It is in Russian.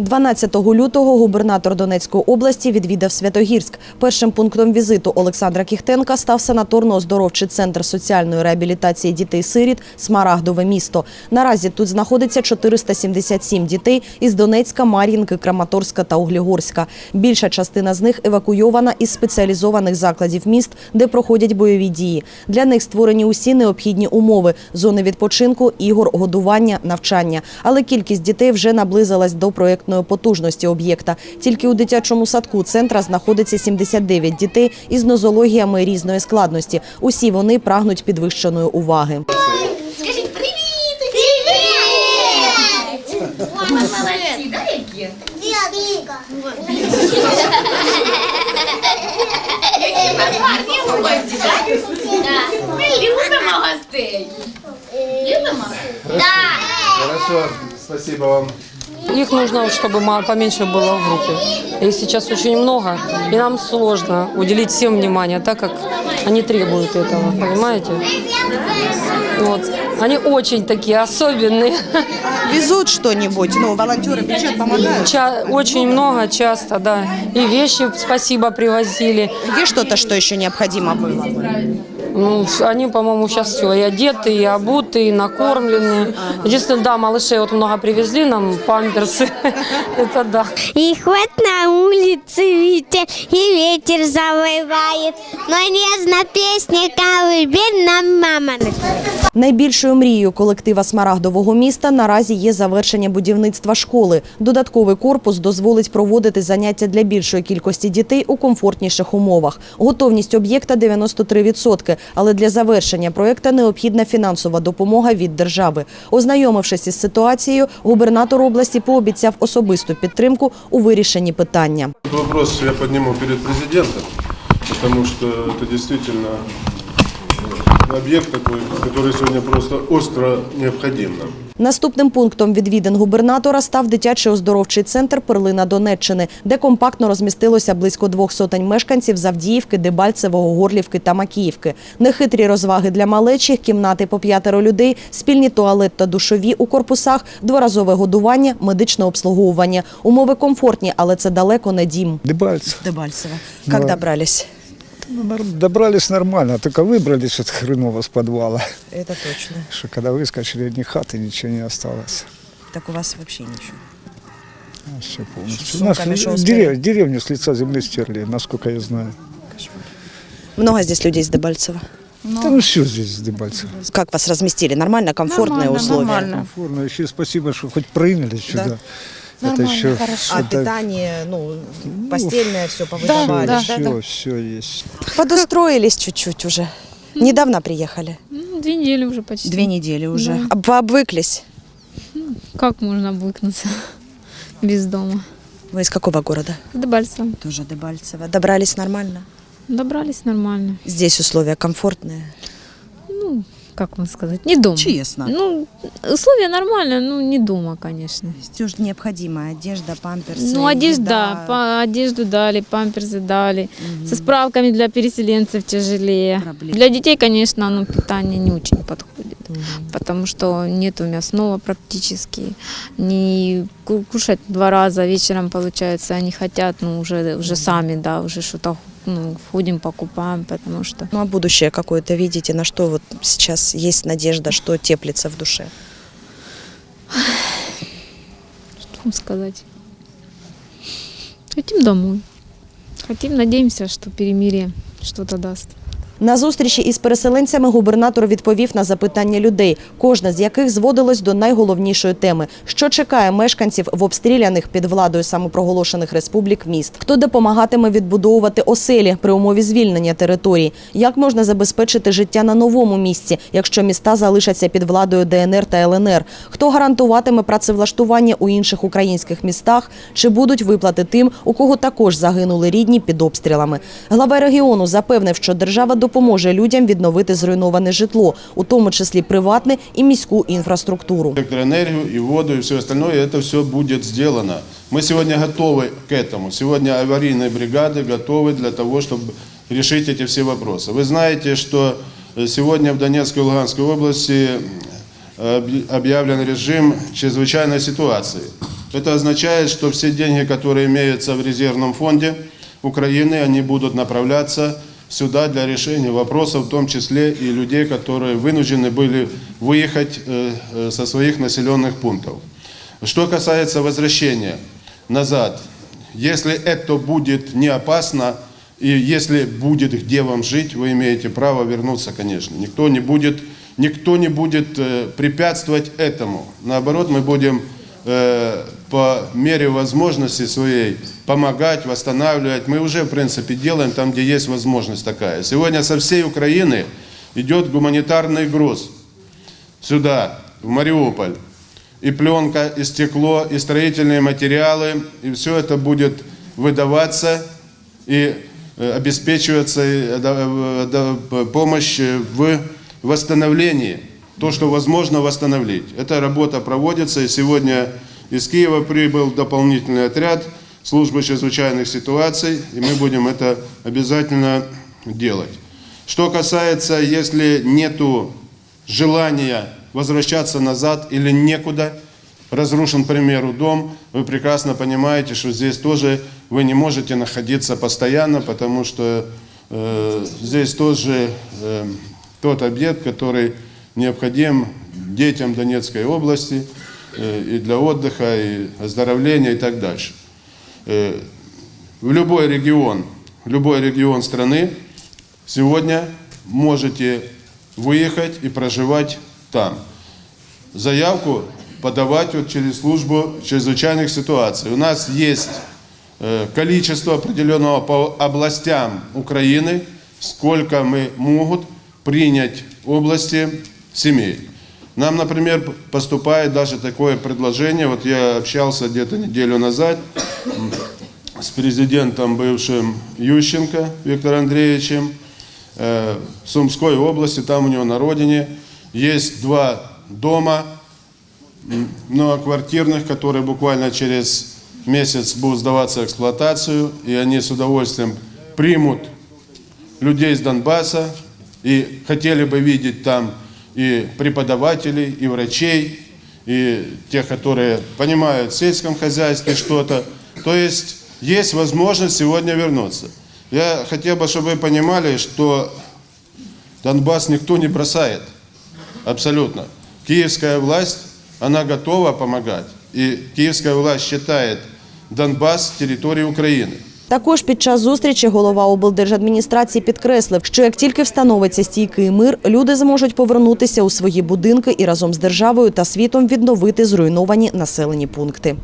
12 лютого губернатор Донецької області відвідав Святогірськ. Першим пунктом візиту Олександра Кіхтенка став санаторно-оздоровчий центр соціальної реабілітації дітей-сиріт «Смарагдове місто». Наразі тут знаходиться 477 дітей із Донецька, Мар'їнки, Краматорська та Углігорська. Більша частина з них евакуйована із спеціалізованих закладів міст, де проходять бойові дії. Для них створені усі необхідні умови – зони відпочинку, ігор, годування, навчання. Але кількість дітей вже наблизилась до проєктної потужності об'єкта. Тільки у дитячому садку центра знаходиться 79 дітей із нозологіями різної складності. Усі вони прагнуть підвищеної уваги. Скажіть привіт! Привіт! Мама молодці, да, які? Які у вас гарні гості, так? Ми любимо гостей. Любимо? Так. Хорошо, спасибо вам. Их нужно, чтобы поменьше было в группе. Их сейчас очень много, и нам сложно уделить всем внимание, так как они требуют этого, понимаете? Вот. Они очень такие особенные. Везуть что-нибудь? Ну, волонтеры приезжают, помогают? Ча- очень много, часто, да. И вещи, спасибо, привозили. Есть что-то, что еще необходимо было? Ну, они, по-моему, сейчас все и одеты, и обуты, и накормлены. Единственное, да, малышей вот много привезли нам, памперсы. Это да. И хоть на улице ветер, и ветер завывает, но нежно песни колыбельная мама напевает. Найбільшою мрією колектива Смарагдового міста наразі є завершення будівництва школи. Додатковий корпус дозволить проводити заняття для більшої кількості дітей у комфортніших умовах. Готовність об'єкта 93%, але для завершення проєкта необхідна фінансова допомога від держави. Ознайомившись із ситуацією, губернатор області пообіцяв особисту підтримку у вирішенні питання. Этот вопрос я подниму перед президентом, потому что это действительно э, объект такой, который сегодня просто остро необходим нам. Горлівським пунктом відвідин губернатора став дитячий оздоровчий центр «Перлина Донеччини», де компактно розмістилося близько двох сотень мешканців Завдіївки, Дебальцевого, Горлівки та Макіївки. Нехитрі розваги для малечі, кімнати по п'ятеро людей, спільні туалет та душові у корпусах, дворазове годування, медичне обслуговування. Умови комфортні, але це далеко не дім. Дебальцев. Дебальцево. Як добрались? Ну, добрались нормально, только выбрались от хреново с подвала. Це точно. Что когда выскочили, ни хаты, ничего не осталось. Так у вас взагалі нічого. Все полностью. С Нас дерев- деревню с лица земли стерли, насколько я знаю. Много здесь людей з Дебальцева? Да ну все здесь с Дебальцева. Как вас разместили? Нормально, комфортные условия? Комфортно. Еще спасибо, что хоть приняли сюда. Это еще А питание, ну, постельное все повыдавали? все, все есть. Подустроились чуть-чуть уже. Недавно приехали? Ну, Две недели уже почти. Две недели уже. А Пообвыклись? Как можно обвыкнуться без дома? Вы из какого города? С Дебальцем. Тоже Дебальцево. Добрались нормально? Добрались нормально. Здесь условия комфортные? Как вам сказать? Не дома. Честно. Ну, условия нормальные, ну, не дома, конечно. Все же необходимо. Одежда, памперсы, Ну, одежда, по, одежду дали, памперсы дали. Со справками для переселенцев тяжелее. Проблем. Для детей, конечно, ну, питание не очень подходит. Потому что нету мясного практически. Не ку- кушать два раза вечером, получается, они хотят, ну, уже, уже сами, да, уже что-то ну, ходим, покупаем, потому что Ну, а будущее какое-то видите? На что вот сейчас есть надежда, что теплится в душе? Что вам сказать? Хотим домой. Хотим, надеемся, что перемирие что-то даст. На зустрічі із переселенцями губернатор відповів на запитання людей, кожне з яких зводилось до найголовнішої теми: що чекає мешканців в обстріляних під владою самопроголошених республік міст, хто допомагатиме відбудовувати оселі при умові звільнення територій, як можна забезпечити життя на новому місці, якщо міста залишаться під владою ДНР та ЛНР, хто гарантуватиме працевлаштування у інших українських містах, чи будуть виплати тим, у кого також загинули рідні під обстрілами. Глава регіону запевнив, що держава допоможе людям відновити зруйноване житло, у тому числі приватне і міську інфраструктуру. Электроэнергию и воду и все остальное, это все будет сделано. Мы сегодня готовы к этому. Сегодня аварийные бригады готовы для того, чтобы решить эти все вопросы. Вы знаете, что э, сегодня в Донецкой и Луганской области э, объ- объявлен режим чрезвычайной ситуации. Это означает, что все деньги, которые имеются в резервном фонде Украины, они будут направляться сюда для решения вопросов, в том числе и людей, которые вынуждены были выехать э, э, со своих населенных пунктов. Что касается возвращения назад, если это будет не опасно, и если будет где вам жить, вы имеете право вернуться, конечно. Никто не будет, никто не будет э, препятствовать этому. Наоборот, мы будем по мере возможности своей помогать, восстанавливать. Мы уже, в принципе, делаем там, где есть возможность такая. Сегодня со всей Украины идет гуманитарный груз сюда, в Мариуполь. И пленка, и стекло, и строительные материалы, и все это будет выдаваться и э, обеспечиваться э, помощь э, в восстановлении, то, что возможно восстановить. Эта работа проводится, и сегодня из Киева прибыл дополнительный отряд службы чрезвычайных ситуаций, и мы будем это обязательно делать. Что касается, если нету желания возвращаться назад или некуда, разрушен, к примеру, дом, вы прекрасно понимаете, что здесь тоже вы не можете находиться постоянно, потому что э, здесь тоже э, тот объект, который необходим детям Донецкой области и для отдыха, и оздоровления и так дальше. Э, в любой регион, в любой регион страны сегодня можете выехать и проживать там. Заявку подавать вот через службу чрезвычайных ситуаций. У нас есть э, количество определенного по областям Украины, сколько мы могут принять области семей. Нам, например, поступает даже такое предложение, вот я общался где-то неделю назад с президентом бывшим Ющенко Виктором Андреевичем э, в Сумской области, там у него на родине есть два дома многоквартирных, которые буквально через месяц будут сдаваться в эксплуатацию, и они с удовольствием примут людей из Донбасса и хотели бы видеть там и преподавателей, и врачей, и тех, которые понимают в сельском хозяйстве что-то. То есть есть возможность сегодня вернуться. Я хотел бы, чтобы вы понимали, что Донбасс никто не бросает. Абсолютно. Киевская власть, она готова помогать. И киевская власть считает Донбасс территорией Украины. Також під час зустрічі голова облдержадміністрації підкреслив, що як тільки встановиться стійкий мир, люди зможуть повернутися у свої будинки і разом з державою та світом відновити зруйновані населені пункти.